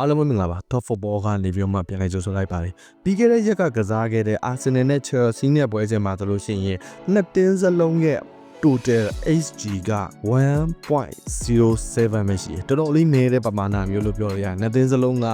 အားလုံးပဲမင်္ဂလာပါ Top Football ကနေပြီးတော့မှပြန်လည်ကြိုဆိုလိုက်ပါတယ်ပြီးခဲ့တဲ့ရက်ကကစားခဲ့တဲ့ Arsenal နဲ့ Chelsea နဲ့ပွဲစဉ်မှာဆိုလို့ရှိရင်နှစ်တင်းစလုံးရဲ့ total XG က1.07ပဲရှိတယ်တော်တော်လေးနည်းတဲ့ပမာဏမျိုးလို့ပြောရရတယ်နှစ်တင်းစလုံးက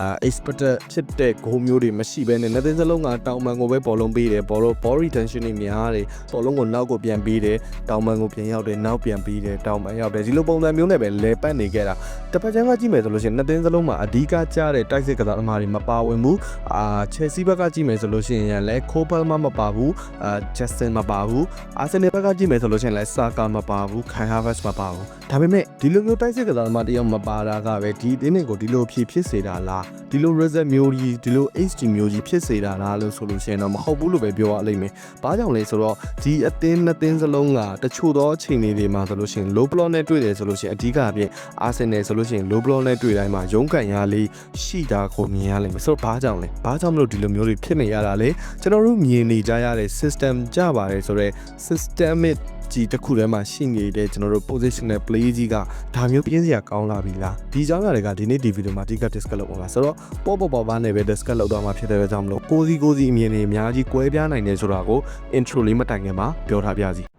အာ expected ဖြစ်တဲ့ goal မျိုးတွေမရှိဘဲနဲ့နှစ်တင်းစလုံးကတောင်ပန်ကိုပဲဘောလုံးပေးတယ်ဘောလုံး ball retention တွေများတယ်ဘောလုံးကိုနောက်ကိုပြန်ပေးတယ်တောင်ပန်ကိုပြန်ရောက်တယ်နောက်ပြန်ပေးတယ်တောင်ပန်ရောက်တယ်ဒီလိုပုံစံမျိုးနဲ့ပဲလဲပတ်နေခဲ့တာတစ်ပတ်ချမ်းကကြည့်မယ်ဆိုလို့ရှိရင်နှစ်သင်းစလုံးမှာအဓိကကျတဲ့တိုက်စစ်ကစားသမားတွေမပါဝင်ဘူးအာချယ်ဆီဘက်ကကြည့်မယ်ဆိုလို့ရှိရင်လည်းခိုးပယ်မမပါဘူးအာဂျက်စတင်မပါဘူးအာဆင်နယ်ဘက်ကကြည့်မယ်ဆိုလို့ရှိရင်လည်းဆာကာမပါဘူးခိုင်ဟာဗတ်မပါဘူးဒါပေမဲ့ဒီလိုမျိုးတိုက်စစ်ကစားသမားတယောက်မပါတာကပဲဒီအသင်းတွေကိုဒီလိုဖြစ်ဖြစ်စေတာလားဒီလို result မျိုးကြီးဒီလို HD မျိုးကြီးဖြစ်စေတာလားလို့ဆိုလို့ရှိရင်တော့မဟုတ်ဘူးလို့ပဲပြောရလိမ့်မယ်ဘာကြောင့်လဲဆိုတော့ဒီအသင်းနှစ်သင်းစလုံးကတချို့သောအချိန်တွေမှာဆိုလို့ရှိရင် low block နဲ့တွေ့တယ်ဆိုလို့ရှိရင်အဓိကအပြင်အာဆင်နယ်ဆိုလို့ရှိရင် low block နဲ့တွေ့တိုင်းမှာရုန်းကန်ရလေးရှိတာကိုမြင်ရလိမ့်မယ်ဆိုတော့ဘာကြောင့်လဲဘာကြောင့်မလို့ဒီလိုမျိုးတွေဖြစ်နေရတာလဲကျွန်တော်တို့မြင်နေကြရတဲ့ system ကြပါတယ်ဆိုတော့ systemic ကြီးတစ်ခုထဲမှာရှိနေတဲ့ကျွန်တော်တို့ positional play ကြီးကဒါမျိုးပြင်းစရာကောင်းလာပြီလားဒီကြောင့်တွေကဒီနေ့ဒီဗီဒီယိုမှာအဓိက discuss လုပ်ပါမှာဆိုတော့ပေါ့ပေါ့ပေါ့ပါနဲ့ပဲ discuss လုပ်တော့မှာဖြစ်တဲ့အတွက်ကြောင့်မလို့ကိုစီကိုစီအမြင်တွေအများကြီးကွဲပြားနိုင်တယ်ဆိုတာကို intro လေးမတိုင်ခင်မှာပြောထားပြစီ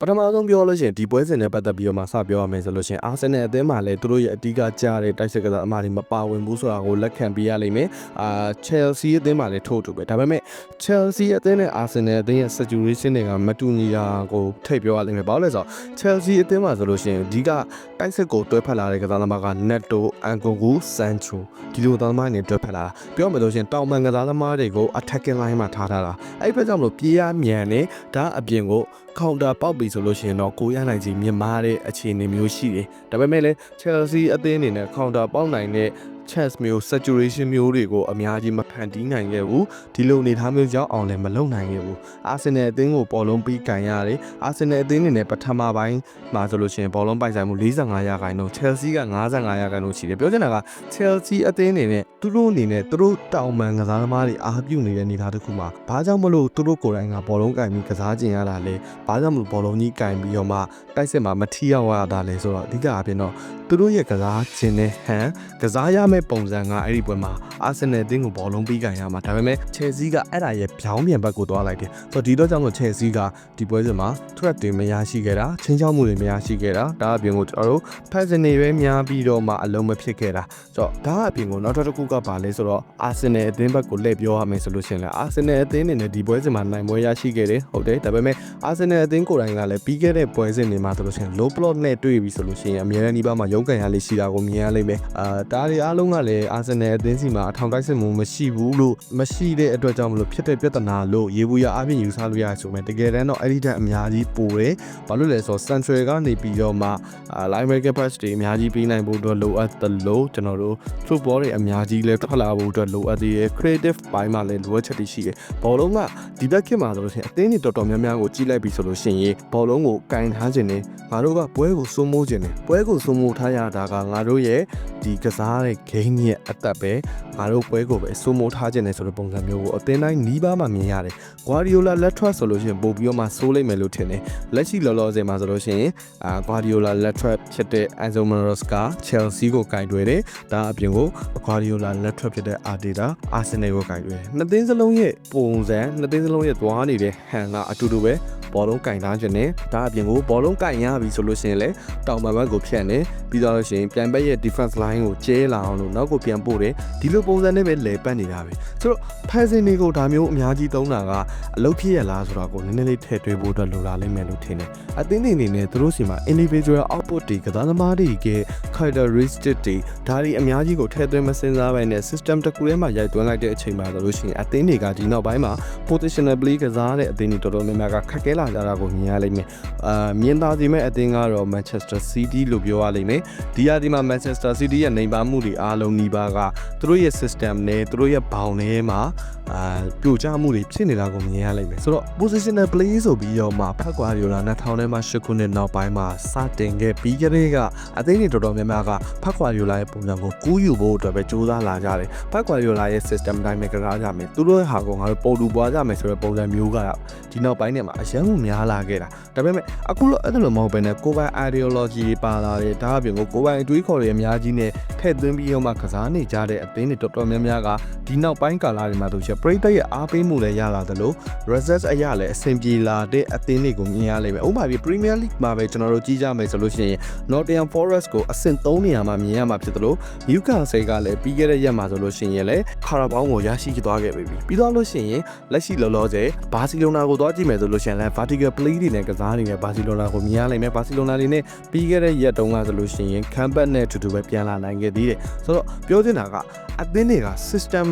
ပထမဆုံးပြောလို့ရှိရင်ဒီပွဲစဉ်နဲ့ပတ်သက်ပြီးတော့မှစပြောရမယ်ဆိုလို့ရှိရင်အာဆင်နယ်အသင်းမှာလည်းသူတို့ရဲ့အဓိကကြားတဲ့တိုက်စစ်ကစားအမားတွေမပါဝင်ဘူးဆိုတာကိုလက်ခံပေးရလိမ့်မယ်။အာချယ်ဆီအသင်းမှာလည်းထို့တူပဲ။ဒါပေမဲ့ချယ်ဆီအသင်းနဲ့အာဆင်နယ်အသင်းရဲ့ situation တွေကမတူညီတာကိုထိပ်ပြောရလိမ့်မယ်။ဘာလို့လဲဆိုတော့ချယ်ဆီအသင်းမှာဆိုလို့ရှိရင်အဓိကတိုက်စစ်ကိုတွဲဖက်လာတဲ့ကစားသမားက Neto, Angogu, Sancho ဒီလိုကစားသမားတွေတွဲဖက်လာတာ။ပြောမယ်လို့ရှိရင်တောင်ပန်ကစားသမားတွေကို attacking line မှာထားထားတာ။အဲ့ဒီဘက်ကြောင့်မလို့ပြေးရမြန်နေဒါအပြင်ကို counter ပေါက်ပြီဆိုလို့ရှိရင်တော့ကိုရနိုင်ကြီးမြင့်မားတဲ့အခြေအနေမျိုးရှိတယ်။ဒါပေမဲ့လည်း Chelsea အသင်းအနေနဲ့ counter ပေါက်နိုင်တဲ့ chance မျိုး saturation မျိုးတွေကိုအများကြီးမဖန်တီးနိုင်ခဲ့ဘူးဒီလိုအနေထားမျိုးကြောင့်အောင်လည်းမလုံနိုင်ခဲ့ဘူးအာဆင်နယ်အသင်းကိုပေါ်လုံးပြီးကန်ရတယ်အာဆင်နယ်အသင်းအနေနဲ့ပထမပိုင်းမှာဆိုလို့ရှိရင်ပေါ်လုံးပိုင်ဆိုင်မှု45ရာခိုင်နှုန်း Chelsea က55ရာခိုင်နှုန်းရှိတယ်ပြောချင်တာက Chelsea အသင်းအနေနဲ့သူတို့အနေနဲ့သူတို့တောင်ပန်ကစားသမားတွေအားပြုနေတဲ့အနေအထားတစ်ခုမှာဘာကြောင့်မလို့သူတို့ကိုယ်တိုင်ကပေါ်လုံးကင်ပြီးကစားကျင်ရတာလဲဘာကြောင့်မလို့ပေါ်လုံးကြီးကင်ပြီးတော့မှတိုက်စစ်မှာမထီရောက်ရတာလဲဆိုတော့အဓိကအပြင်တော့ သူတို့ရဲ့ကစားခြင်းနဲ့ဟန်ကစားရမယ့်ပုံစံကအဲ့ဒီပွဲမှာအာဆင်နယ်အသင်းကိုဘောလုံးပြီးကန်ရမှာဒါပေမဲ့ချယ်ဆီကအဲ့ဒါရဲ့ပြောင်းပြန်ဘက်ကိုသွားလိုက်တယ်ဆိုတော့ဒီတော့ကြောင့်လို့ချယ်ဆီကဒီပွဲစဉ်မှာ threat တွေမရရှိခဲ့တာချင်းချောက်မှုတွေမရရှိခဲ့တာဒါအပြင်ကိုကျွန်တော်တို့ pass နေပဲများပြီးတော့မှအလုံးမဖြစ်ခဲ့တာဆိုတော့ဒါအပြင်ကိုနောက်တစ်ခုကပါလဲဆိုတော့အာဆင်နယ်အသင်းဘက်ကိုလှည့်ပြောရမယ်ဆိုလို့ရှိရင်လည်းအာဆင်နယ်အသင်းအနေနဲ့ဒီပွဲစဉ်မှာနိုင်ပွဲရရှိခဲ့တယ်ဟုတ်တယ်ဒါပေမဲ့အာဆင်နယ်အသင်းကိုယ်တိုင်ကလည်းပြီးခဲ့တဲ့ပွဲစဉ်တွေမှာဆိုလို့ရှိရင် low block နဲ့တွေ့ပြီဆိုလို့ရှိရင်အများရန်ဒီပါမှာရုန်းကန်ရလေးရှိတာကိုမြင်ရလိမ့်မယ်အာဒါတွေအားလုံးကလည်းအာဆင်နယ်အသင်းစီမှာအထောင်တိုက်စစ်မှုမရှိဘူးလို့မရှိတဲ့အတွက်ကြောင့်မလို့ဖြစ်တဲ့ပြဿနာလို့ရေဘူးရအပြင်ယူဆလို့ရဆိုမယ်တကယ်တမ်းတော့အဲ့ဒီတက်အများကြီးပိုတယ်ဘာလို့လဲဆိုတော့ central ကနေပြီးတော့မှအာ line breaker pass တွေအများကြီးပေးနိုင်ဖို့အတွက်လိုအပ်သလိုကျွန်တော်တို့ football တွေအများကြီးလဲထွက်လာဖို့အတွက်လိုအပ်သေးတယ် creative ဘိုင်းမှာလည်းလိုအပ်ချက်တွေရှိတယ်ဘောလုံးကဒီဘက်ခေတ်မှာဆိုလို့ရှိရင်အသင်းတွေတော်တော်များများကိုကြီးလိုက်ပြီဆိုလို့ရှိရင်ဘောလုံးကိုကင်ထားခြင်းနဲ့ငါတို့ကပွဲကိုစိုးမိုးခြင်းနဲ့ပွဲကိုစိုးမိုးထားရတာကငါတို့ရဲ့ဒီကစားတဲ့ game ရဲ့အသက်ပဲငါတို့ပွဲကိုပဲစိုးမိုးထားခြင်းနဲ့ဆိုတဲ့ပုံစံမျိုးကိုအသင်းတိုင်းနီးပါးမှမြင်ရတယ်။ Guardiola လက်ထွက်ဆိုလို့ရှိရင်ပို့ပြီးတော့မှစိုးလိုက်မယ်လို့ထင်တယ်။လက်ရှိလောလောဆယ်မှာဆိုလို့ရှိရင်အာ Guardiola လက်ထွက်ဖြစ်တဲ့ Enzo Maresca Chelsea ကိုကင်တွယ်တယ်။ဒါအပြင်ကို Guardiola လက်ထွက်ဖြစ်တဲ့ Arteta Arsenal ကိုကင်တွယ်တယ်။နှစ်သင်းစလုံးရဲ့ပုံစံနှစ်သင်းစလုံးရဲ့သွားနေတဲ့ဟန်ကအတူတူပဲ ဘောလုံးကင်ထားခြင်းနဲ့ဒါအပြင်ကိုဘောလုံးကင်ရပြီဆိုလို့ရှိရင်လည်းတောင်ပံဘက်ကိုဖြတ်နေပြီးတော့လို့ရှိရင်ပြန်ဘက်ရဲ့ defense line ကိုကျဲလာအောင်လို့နောက်ကိုပြန်ပို့တယ်ဒီလိုပုံစံနဲ့ပဲလဲပတ်နေတာပဲဆိုတော့ဖန်စင်တွေကိုဒါမျိုးအများကြီးသုံးတာကအလုပ်ဖြစ်ရလားဆိုတော့ကိုနည်းနည်းလေးထည့်သွင်းဖို့အတွက်လိုလာလိမ့်မယ်လို့ထင်တယ်အသင်းတွေအနေနဲ့သူတို့စီမှာ individual output တွေကစားသမားတွေက characteristic တွေဒါတွေအများကြီးကိုထည့်သွင်းမစင်စားဘဲနဲ့ system တစ်ခုထဲမှာရိုက်သွင်းလိုက်တဲ့အချိန်မှာဆိုလို့ရှိရင်အသင်းတွေကဒီနောက်ပိုင်းမှာ positional play ကစားတဲ့အသင်းတွေတော်တော်များများကခက်ခဲလာကြတာကိုမြင်ရလိမ့်မယ်အာမြင်သာစီမဲ့အသင်းကတော့ Manchester City လို့ပြောရလိမ့်မယ်ဒီဟာဒီမှာ Manchester City ရဲ့နေပါမှုတွေအားလုံးနှီးပါးကသူတို့ရဲ့ system နဲ့သူတို့ရဲ့ဘောင်ထဲမှာ အာပြိုကျမှုတွေဖြစ်နေတာကိုမြင်ရလိမ့်မယ်ဆိုတော့ positional play ဆိုပြီးတော့မှဖက်ကွာရီယိုလာ2000ထဲမှာ8ခုနှစ်နောက်ပိုင်းမှာစတင်ခဲ့ပြီးကြတဲ့ကအသင်းတွေတော်တော်များများကဖက်ကွာရီယိုလာရဲ့ပုံစံကိုကူးယူဖို့အတွက်ပဲကြိုးစားလာကြတယ်ဖက်ကွာရီယိုလာရဲ့ system တိုင်းပဲကြကားကြမယ်သူတို့ရဲ့ဟာကိုငါတို့ပုံလူပွားကြမယ်ဆိုတဲ့ပုံစံမျိုးကဒီနောက်ပိုင်းထဲမှာအရန်မှုများလာခဲ့တာဒါပေမဲ့အခုတော့အဲ့ဒါလိုမဟုတ်ဘဲနဲ့ကိုယ်ပိုင် ideology တွေပါလာတယ်ဒါအပြင်ကိုကိုယ်ပိုင်အတွေးခေါ်တွေအများကြီးနဲ့ထည့်သွင်းပြီးတော့မှကစားနေကြတဲ့အသင်းတွေတော်တော်များများကဒီနောက်ပိုင်းကာလတွေမှာတို့ချက်ပရိသတ်ရဲ့အားပေးမှုလည်းရလာသလို results အရလည်းအဆင်ပြေလာတဲ့အသင်းတွေကိုမြင်ရလိမ့်မယ်ဥပမာပြ Premier League မှာပဲကျွန်တော်တို့ကြီးကြမယ်ဆိုလို့ရှိရင် Nottingham Forest ကိုအဆင့်3နေရာမှာမြင်ရမှာဖြစ်သလို Newcastle ကလည်းပြီးခဲ့တဲ့ရက်မှာဆိုလို့ရှိရင်လည်း Carabao ကိုရရှိသွားခဲ့ပြီပြီးတော့လို့ရှိရင်လက်ရှိလောလောဆယ် Barcelona ကိုသွားကြည့်မယ်ဆိုလို့ရှိရင်လည်း vertical play တွေနဲ့ကစားနေတဲ့ Barcelona ကိုမြင်ရလိမ့်မယ် Barcelona တွေနဲ့ပြီးခဲ့တဲ့ရက်တုန်းကဆိုလို့ရှိရင် comeback နဲ့အတူတူပဲပြန်လာနိုင်ခဲ့သေးတယ်ဆိုတော့ပြောချင်တာက အသင်းတွေက system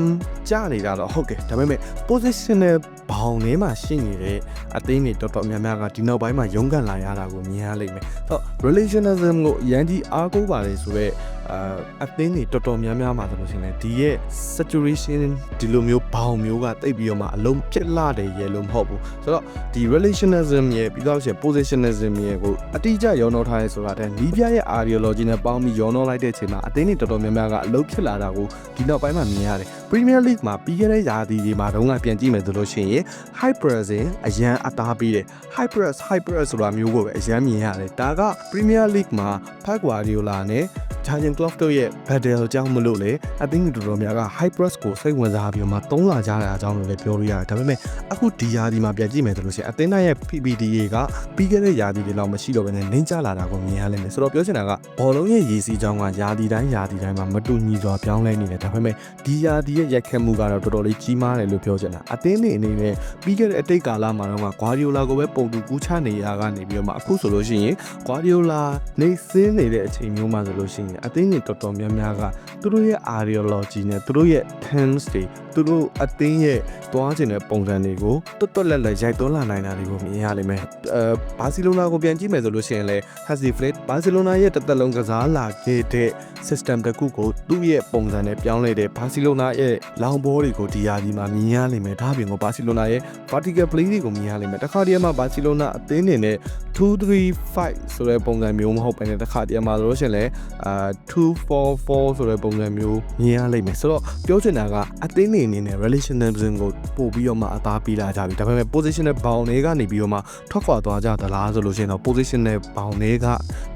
ကျနေတာတော့ဟုတ်ကဲ့ဒါပေမဲ့ positional ဘောင်ထဲမှာရှိနေတဲ့အသင်းတွေတော်တော်များများကဒီနောက်ပိုင်းမှာရုန်းကန်လာရတာကိုမြင်ရလိမ့်မယ်ဆိုတော့ relationism ကိုအရန်ကြီးအားကိုးပါလေဆိုတော့ အာအသင်းတွေတော်တော်များများမှာဆိုလို့ရှိရင်လည်းဒီရဲ့ saturation ဒီလိုမျိုးဘောင်မျိုးကတိတ်ပြီးတော့မှအလုံးဖြစ်လာတယ်ရေလို့မဟုတ်ဘူးဆိုတော့ဒီ relationism ရဲ့ပြီးတော့ရှင် positionism ရဲ့ကိုအတိအကျရောနှောထားရဲဆိုတာတဲ့နီးပြရဲ့ ideology နဲ့ပေါင်းပြီးရောနှောလိုက်တဲ့အချိန်မှာအသင်းတွေတော်တော်များများကအလုံးဖြစ်လာတာကိုဒီနောက်ပိုင်းမှာမြင်ရတယ် Premier League မှာပြီးခဲ့တဲ့ရာသီတွေမှာတော့ပြန်ကြည့်မယ်ဆိုလို့ရှိရင် high press အရန်အသားပေးတယ် high press high press ဆိုတာမျိုးကိုပဲအရန်မြင်ရတယ်ဒါက Premier League မှာ Pep Guardiola နဲ့ Jurgen Klopp တို့ရဲ့ battle အကြောင်းမလို့လေအသင်းတော်တော်များက high press ကိုစိတ်ဝင်စားပြီးတော့မှသုံးလာကြတဲ့အကြောင်းလို့လည်းပြောလို့ရတယ်ဒါပေမဲ့အခုဒီရာသီမှာပြန်ကြည့်မယ်ဆိုလို့ရှိရင်အသင်းတိုင်းရဲ့ PPDA ကပြီးခဲ့တဲ့ရာသီတွေလောက်မရှိတော့ဘဲနဲ့နှင်းကျလာတာကိုမြင်ရလိမ့်မယ်ဆိုတော့ပြောချင်တာကဘောလုံးရဲ့ရေးစီးကြောင်းကရာသီတိုင်းရာသီတိုင်းမှာမတူညီစွာပြောင်းလဲနေတယ်ဒါပေမဲ့ဒီရာသီရဲ့ရက်ခက်မှုကတော့တော်တော်လေးကြီးမားတယ်လို့ပြောချင်တာအသင်းတွေအနေနဲ့ပြီးခဲ့တဲ့အတိတ်ကာလမှာတော့ဂွာဒီယိုလာကိုပဲပုံတူကူးချနေရကနေပြီးတော့မှအခုဆိုလို့ရှိရင်ဂွာဒီယိုလာနေစင်းနေတဲ့အချိန်မျိုးမှာဆိုလို့ရှိရင်အသင်းတွေတော်တော်များများကသူတို့ရဲ့ ideology နဲ့သူတို့ရဲ့ tense တွေသူတို့အသင်းရဲ့သွားခြင်းတဲ့ပုံစံတွေကိုတွတ်တွတ်လက်လက်ရိုက်သွန်းလာနိုင်တာတွေကိုမြင်ရလိမ့်မယ်အဲဘာစီလိုနာကိုပြန်ကြည့်မယ်ဆိုလို့ရှိရင်လည်း Hansi Flick ဘာစီလိုနာရဲ့တစ်သက်လုံးကစားလာခဲ့တဲ့ system တစ်ခုကိုသူ့ရဲ့ပုံစံနဲ့ပြောင်းလဲတဲ့ဘာစီလိုနာရဲ့လောင်ဘောတွေကိုဒီယာဒီမှာမြင်ရလိမ့်မယ်ဒါပြင်ကိုဘာစီလိုနာရဲ့ vertical play တွေကိုမြင်ရလိမ့်မယ်တခါတည်းမှာဘာစီလိုနာအသင်းနေနဲ့235ဆိုတဲ့ပုံစံမျိုးမဟုတ်ဘဲနဲ့တခါတည်းမှာလို့ရှိရင်လည်းအာ244ဆိုတဲ့ပုံစံမျိုးမြင်ရလိမ့်မယ်ဆိုတော့ပြောချင်တာကအသင်းနေအနေနဲ့ relationism ကိုပို့ပြီးတော့မှအသားပေးလာကြပြီဒါပေမဲ့ positional bound တွေကနေပြီးတော့မှထွက်ခွာသွားကြသလားဆိုလို့ရှိရင်တော့ positional bound တွေက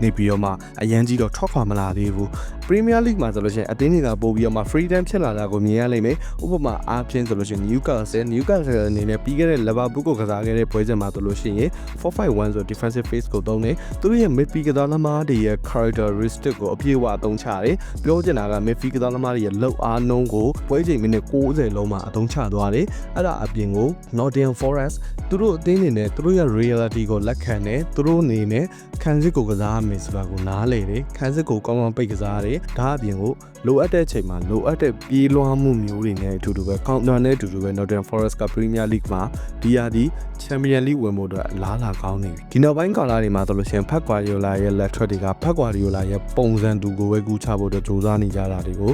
နေပြီးတော့မှအရန်ကြီးတော့ထွက်ခွာမလာသေးဘူး Premier League မှာဆိုလို့ရှိရင်အသင်းတွေကပို့ပြီးတော့မှ freedom ဖြစ်လာတာကိုမြင်ရလိမ့်မယ်ဥပမာအားဖြင့်ဆိုလို့ရှိရင် Newcastle Newcastle အနေနဲ့ပြီးခဲ့တဲ့ Liverpool ကိုကစားခဲ့တဲ့ပွဲစဉ်မှာဆိုလို့ရှိရင်451ဆို defensive phase ကိုသုံးတယ်သူတို့ရဲ့ midfield ကစားသမားတွေရဲ့ characteristic ကိုအပြည့်အဝအသုံးချတယ်ပြောချင်တာက midfield ကစားသမားတွေရဲ့လောက်အားနှုန်းကိုပွဲချိန်မိနစ်60လုံးမှာအသုံးချသွားတယ်အဲ့ဒါအပြင်ကို Nottingham Forest သူတို့အသင်းနေနဲ့သူတို့ရဲ့ reality ကိုလက်ခံတယ်သူတို့အနေနဲ့ခံစစ်ကိုကစားရမယ်ဆိုတာကိုနားလည်တယ်ခံစစ်ကိုကောင်းကောင်းပိတ်ကစားတယ်ဒါအပြင်ကိုလိုအပ်တဲ့ချိန်မှာလိုအပ်တဲ့ပြေးလွှားမှုမျိုးတွေနဲ့အတူတူပဲ counter နဲ့အတူတူပဲ Nottingham Forest က Premier League မှာဒီယာဒီ Champion League ဝင်ဖို့အတွက်အလားလာကောင်းနေပြီဒီနောက်ပိုင်းကာလတွေမှာဆိုလို့ရှိရင်ဖက်ကွာရီယိုလာရဲ့ left track တွေကဖက်ကွာရီယိုလာရဲ့ပုံစံတူကိုပဲကူးချဖို့အတွက်ကြိုးစားနေကြတာတွေကို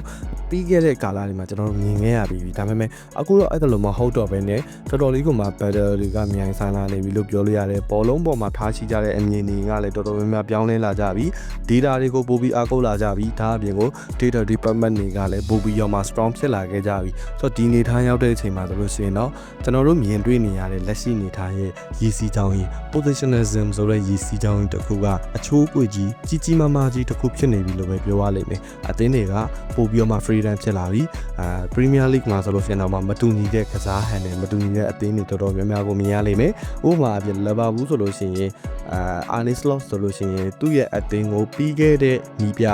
ပြီးခဲ့တဲ့ကာလတွေမှာကျွန်တော်တို့မြင်ခဲ့ရပြီဒါပေမဲ့အခုတော့အဲ့ဒါလိုမဟုတ်တော့ဘဲနဲ့တော်တော်လေးကမှ battle တွေကမြိုင်ဆိုင်လာနေပြီလို့ပြောလို့ရတယ်ပေါ်လုံးပေါ်မှာထားရှိကြတဲ့အမြင်တွေကလည်းတော်တော်များများပြောင်းလဲလာကြပြီ data တွေကိုပို့ပြီးအားကိုးလာကြပြီဒါအပြင်ကို data department တွေကလည်းပို့ပြီးရောမှ strong ဖြစ်လာခဲ့ကြပြီဆိုတော့ဒီနေထားရောက်တဲ့အချိန်မှာဆိုလို့ရှိရင်တော့ကျွန်တော်တို့မြင်တွေ့နေရတဲ့လက်ရှိနေထားရဲ့ရည်စီးကြောင်းကြီး positionalism ဆိုတဲ့ရည်စီးကြောင်းကြီးတစ်ခုကအချိုးအကွေကြီးကြီးကြီးမားမားကြီးတစ်ခုဖြစ်နေပြီလို့ပဲပြောရလိမ့်မယ်အသင်းတွေကပို့ပြီးတော့မှ freedom ဖြစ်လာပြီအာ Premier League မှာဆိုလို့ရှိရင်တော့မှမတူညီတဲ့ကစားဟန်နဲ့မတူညီတဲ့အသင်းတွေတော်တော်များများကိုမြင်ရလိမ့်မယ်ဥပမာအပြင် Liverpool ဆိုလို့ရှိရင်အာ Arne Slot ဆိုလို့ရှိရင်သူ့ရဲ့အသင်းကိုပြီးခဲ့တဲ့ညီပြ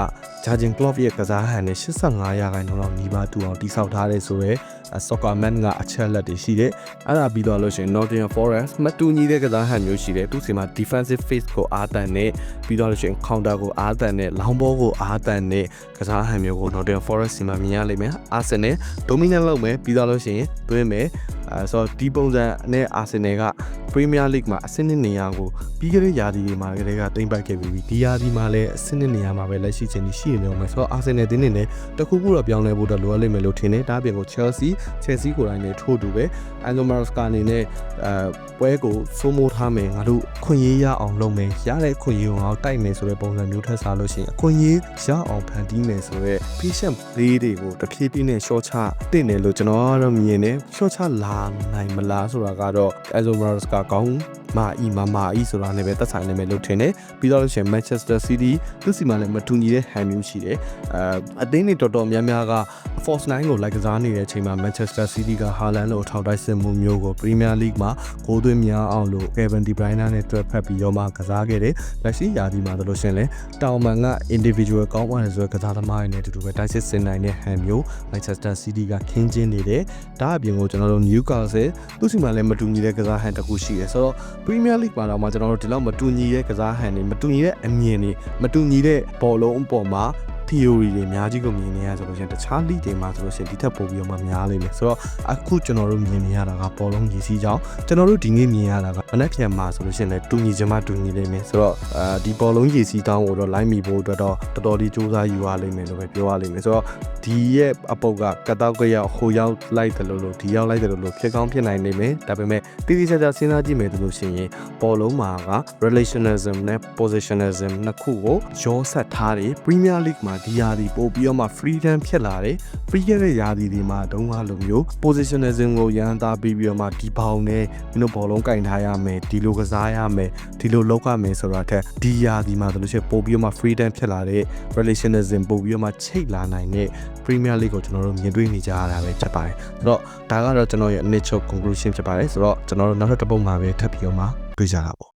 Jurgen Klopp ရဲ့ကစားဟန်နဲ့85ရာခိုင်နှုန်းလောက်ညီပါတူအောင်တိစောက်ထားတဲ့ဆိုရဲ Soccer Man ကအချက်လက်တွေရှိတယ်အဲ့ဒါပြီးတော့လို့ရှိရင် Nottingham Forest မတူညီတဲ့ကစားဟန်မျိုးရှိတယ်သူစီမှာ defensive phase ကိုအားတန်နဲ့ပြီးတော့လို့ရှိရင် counter ကိုအားတန်နဲ့ long ball ကိုအားတန်နဲ့ကစားဟန်မျိုးကို Nottingham Forest စီမှာမြင်ရလိမ့်မယ် Arsenal dominant လုပ်မယ်ပြီးတော့လို့ရှိရင်သွင်းမယ် အဲဆိုတော့ဒီပုံစံနဲ့အာဆင်နယ်က Premier League မှာအဆင့်နှစ်နေရာကိုပြီးခဲ့တဲ့ရာသီတွေမှာကလေးကတင်ပိုက်ခဲ့ပြီးပြီဒီရာသီမှာလည်းအဆင့်နှစ်နေရာမှာပဲလက်ရှိချင်းရှိနေအောင်မယ်ဆိုတော့အာဆင်နယ်တင်းနေနဲ့တခုခုတော့ပြောင်းလဲဖို့တော့လိုအပ်လိမ့်မယ်လို့ထင်တယ်ဒါအပြင်ကို Chelsea Chelsea ကိုယ်တိုင်လည်းထို့တူပဲ Enzo Maresca အနေနဲ့အဲပွဲကိုစိုးမိုးထားမယ်ငါတို့ခွင့်ရေးရအောင်လုပ်မယ်ရတဲ့ခွင့်ရေးကိုငါတို့တိုက်မယ်ဆိုတဲ့ပုံစံမျိုးထက်စားလို့ရှိရင်အခွင့်ရေးရအောင်ဖန်တီးမယ်ဆိုတော့ patient လေးတွေကိုတဖြည်းဖြည်းနဲ့ short ချတင်တယ်လို့ကျွန်တော်ကတော့မြင်တယ် short ချလာနိုင်မလားဆိုတာကတော့ Enzo Maresca ကောင်း မာအီမာမာအီဆိုတာနဲ့ပဲသက်ဆိုင်နေမယ်လို့ထင်တယ်ပြီးတော့လို့ရှိရင် Manchester City သူစီမှာလည်းမတူညီတဲ့ hand မျိုးရှိတယ်အဲအသင်းတွေတော်တော်များများက Force 9ကိုလိုက်ကစားနေတဲ့အချိန်မှာ Manchester City က Haaland လို့ထောက်တိုက်စစ်မှုမျိုးကို Premier League မှာဂိုးသွင်းများအောင်လို့ Kevin De Bruyne နဲ့တွဲဖက်ပြီးတော့မှကစားခဲ့တယ်လက်ရှိရာသီမှာဆိုလို့ရှိရင်လည်းတောင်မန်က individual ကောင်းပါတယ်ဆိုတော့ကစားသမားတွေနဲ့အတူတူပဲတိုက်စစ်ဆင်နိုင်တဲ့ hand မျိုး Manchester City ကခင်းကျင်းနေတယ်ဒါအပြင်ကိုကျွန်တော်တို့ Newcastle သူစီမှာလည်းမတူညီတဲ့ကစား hand တစ်ခုရှိတယ်ဆိုတော့ Premier League မှာတော့မှကျွန်တော်တို့ဒီလောက်မတူညီတဲ့ကစား hand တွေမတူညီတဲ့အမြင်တွေမတူညီတဲ့ဘောလုံးအပေါ်မှာ theory တွေအများကြီးကိုမြင်နေရဆိုလို့ရှိရင်တခြား league တွေမှာဆိုလို့ရှိရင်ဒီထက်ပိုပြီးတော့မှများလိမ့်မယ်ဆိုတော့အခုကျွန်တော်တို့မြင်နေရတာကပေါ်လုံးရည်စည်းကြောင်းကျွန်တော်တို့ဒီနေ့မြင်ရတာကမနက်ဖြန်မှာဆိုလို့ရှိရင်လည်းတူညီချင်မှတူညီလိမ့်မယ်ဆိုတော့အဲဒီပေါ်လုံးရည်စည်းတောင်းကိုတော့ line မိဖို့အတွက်တော့တော်တော်လေးစူးစမ်းယူရလိမ့်မယ်လို့ပဲပြောရလိမ့်မယ်ဆိုတော့ဒီရဲ့အပုတ်ကကတောက်ကရောက်ဟိုရောက်လိုက်တယ်လို့လို့ဒီရောက်လိုက်တယ်လို့လို့ဖြစ်ကောင်းဖြစ်နိုင်နေမယ်ဒါပေမဲ့တိတိကျကျစဉ်းစားကြည့်မယ်လို့ရှိရင်ပေါ်လုံးမှာက relationism နဲ့ positionism နှစ်ခုကိုရောဆက်ထားတယ် Premier League မှာဒီယာဒီပို့ပြီးတော့မှ freedom ဖြစ်လာတယ်ပြီးခဲ့တဲ့ယာဒီဒီမှာတုံးကားလိုမျိုး positionism ကိုရန်သားပြီးပြီးတော့မှဒီဘောင်နဲ့မင်းတို့ဘောလုံးကင်ထားရမယ်ဒီလိုကစားရမယ်ဒီလိုလောက်ရမယ်ဆိုတာထက်ဒီယာဒီမှာဆိုလို့ရှိရင်ပို့ပြီးတော့မှ freedom ဖြစ်လာတဲ့ relationism ပို့ပြီးတော့မှချိတ်လာနိုင်တဲ့ Premier League ကိုကျွန်တော်တို့မြင်တွေ့နေကြရတာပဲဖြစ်ပါတယ်ဆိုတော့ဒါကတော့ကျွန်တော်ရဲ့ initial conclusion ဖြစ်ပါတယ်ဆိုတော့ကျွန်တော်တို့နောက်ထပ်တစ်ပုတ်မှာပဲထပ်ပြီးတော့မှတွေ့ကြတာပေါ့